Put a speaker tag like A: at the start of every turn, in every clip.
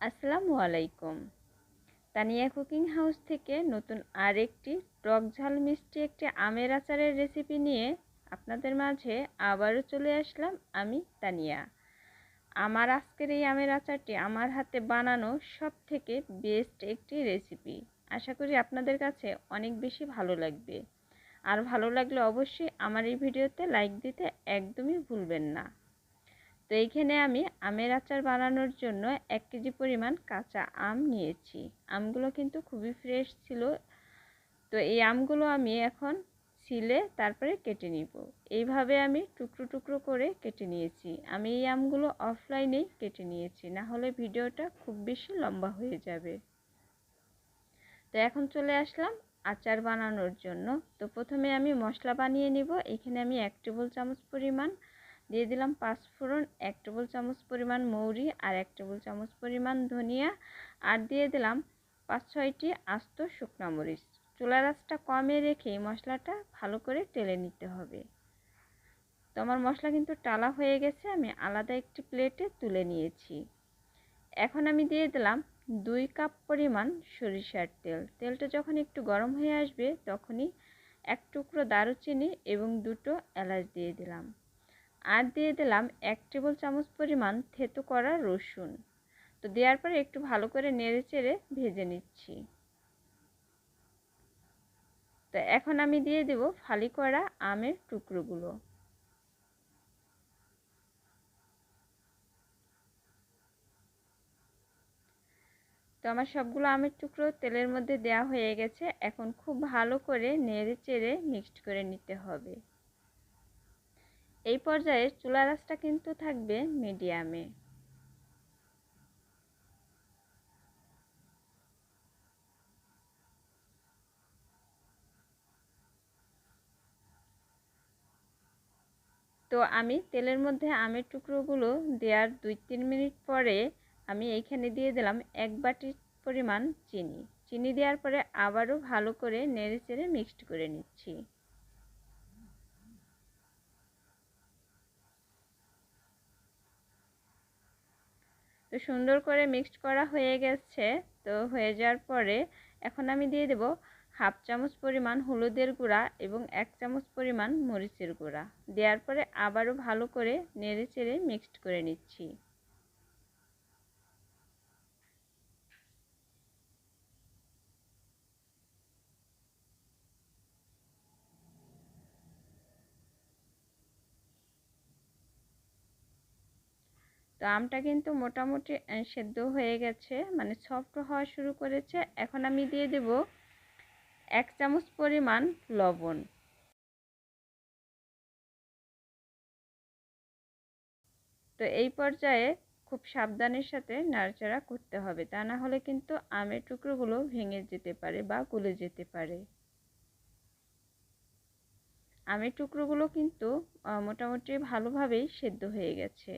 A: আসসালামু আলাইকুম। Tania cooking house থেকে নতুন আরেকটি টক ঝাল মিষ্টি একটি আমের আচারের রেসিপি নিয়ে আপনাদের মাঝে আবারও চলে আসলাম আমি তানিয়া। আমার আজকের এই আমের আচারটি আমার হাতে বানানো সব থেকে বেস্ট একটি রেসিপি আশা করি আপনাদের কাছে অনেক বেশি ভালো লাগবে। আর ভালো লাগলে অবশ্যই আমার এই ভিডিওতে লাইক দিতে একদমই ভুলবেন না। তো এইখানে আমি আমের আচার বানানোর জন্য এক কেজি পরিমাণ কাঁচা আম নিয়েছি। আমগুলো কিন্তু খুবই ফ্রেশ ছিল। তো এই আমগুলো আমি এখন ছিলে তারপরে কেটে নিব। এইভাবে আমি টুকরো টুকরো করে কেটে নিয়েছি। আমি এই আমগুলো অফলাইনেই কেটে নিয়েছি। না হলে ভিডিওটা খুব বেশি লম্বা হয়ে যাবে। তো এখন চলে আসলাম আচার বানানোর জন্য। তো প্রথমে আমি মশলা বানিয়ে নিব। এখানে আমি এক টেবিল চামচ পরিমাণ দিয়ে দিলাম পাঁচ ফোড়ন, এক টেবিল চামচ পরিমাণ মৌরি আর এক টেবিল চামচ পরিমাণ ধনিয়া আর দিয়ে দিলাম পাঁচ ছয়টি আস্ত শুকনা মরিচ। চুলা রাসটা কমে রেখে মশলাটা ভালো করে টেলে নিতে হবে। তো আমার মশলা কিন্তু টালা হয়ে গেছে, আমি আলাদা একটি প্লেটে তুলে নিয়েছি। এখন আমি দিয়ে দিলাম দুই কাপ পরিমাণ সরিষার তেল। তেলটা যখন একটু গরম হয়ে আসবে, তখনই এক টুকরো দারুচিনি এবং দুটো এলাচ দিয়ে দিলাম। আর দিয়ে দিলাম এক টেবিল চামচ পরিমাণ থেতো করা রসুন। তো দেওয়ার পরে একটু ভালো করে নেড়ে চেড়ে ভেজে নিচ্ছি। তো এখন আমি দিয়ে দেব ফালি করা আমের টুকরোগুলো। তো আমার সবগুলো আমের টুকরো তেলের মধ্যে দেওয়া হয়ে গেছে। এখন খুব ভালো করে নেড়ে চেড়ে মিক্সড করে নিতে হবে। এই পর্যায়ে চুলা রাসটা কিন্তু থাকবে মিডিয়ামে। তো আমি তেলের মধ্যে আমের টুকরোগুলো দেওয়ার দুই তিন মিনিট পরে আমি এইখানে দিয়ে দিলাম এক বাটি পরিমাণ চিনি। চিনি দেওয়ার পরে আবারও ভালো করে নেড়ে চেড়ে মিক্সড করে নিচ্ছি। তো সুন্দর করে মিক্সড করা হয়ে গেছে। তো হয়ে যাওয়ার পরে এখন আমি দিয়ে দেব হাফ চামচ পরিমাণ হলুদের গুঁড়া এবং এক চামচ পরিমাণ মরিচের গুঁড়া। দেওয়ার পরে আবারও ভালো করে নেড়ে চেড়ে মিক্সড করে নিচ্ছি। তো আমটা কিন্তু মোটামুটি সেদ্ধ হয়ে গেছে মানে সফট হওয়া শুরু করেছে। এখন আমি দিয়ে দেব এক চামচ পরিমাণ লবণ। তো এই পর্যায়ে খুব সাবধানের সাথে নাড়াচাড়া করতে হবে, তা না হলে কিন্তু আমের টুকরোগুলো ভেঙে যেতে পারে বা গলে যেতে পারে। আমের টুকরোগুলো কিন্তু মোটামুটি ভালোভাবেই সেদ্ধ হয়ে গেছে।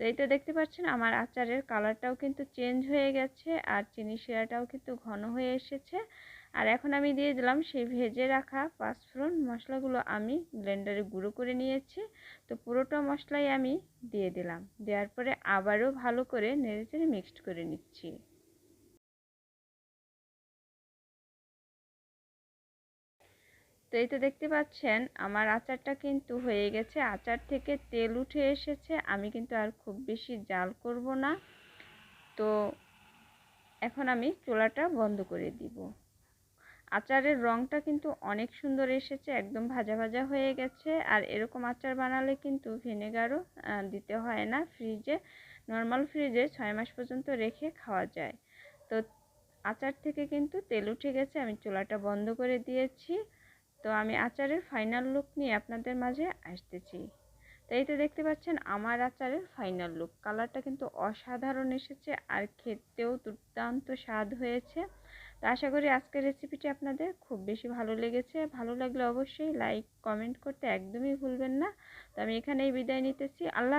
A: তো এই তো দেখতে পাচ্ছেন, আমার আচারের কালারটাও কিন্তু চেঞ্জ হয়ে গেছে আর চিনি শিরাটাও কিন্তু ঘন হয়ে এসেছে। আর এখন আমি দিয়ে দিলাম সেই ভেজে রাখা পাঁচফোড়ন মশলাগুলো আমি ব্লেন্ডারে গুঁড়ো করে নিয়েছি। তো পুরোটা মশলাই আমি দিয়ে দিলাম। দেওয়ার পরে আবারও ভালো করে নেড়ে চেড়ে মিক্সড করে নিচ্ছি। তো এই তো দেখতে পাচ্ছেন, আমার আচারটা কিন্তু হয়ে গেছে। আচার থেকে তেল উঠে এসেছে, আমি কিন্তু আর খুব বেশি জাল করব না। তো এখন আমি চোলাটা বন্ধ করে দিব। আচারের রঙটা কিন্তু অনেক সুন্দর এসেছে, একদম ভাজা ভাজা হয়ে গেছে। আর এরকম আচার বানালে কিন্তু ভিনেগারও দিতে হয় না ফ্রিজে। নর্মাল ফ্রিজে ছয় মাস পর্যন্ত রেখে খাওয়া যায়। তো আচার থেকে কিন্তু তেল উঠে গেছে, আমি চুলাটা বন্ধ করে দিয়েছি। তো আমি আচারের ফাইনাল লুক নিয়ে আপনাদের মাঝে আসতেছি। তো এই তো দেখতে পাচ্ছেন আমার আচারের ফাইনাল লুক কালারটা কিন্তু অসাধারণ এসেছে আর খেতেও দুর্দান্ত স্বাদ হয়েছে। তো আশা করি আজকের রেসিপিটি আপনাদের খুব বেশি ভালো লেগেছে। ভালো লাগলে অবশ্যই লাইক কমেন্ট করতে একদমই ভুলবেন না। তো আমি এখানেই বিদায় নিতেছি। আল্লাহ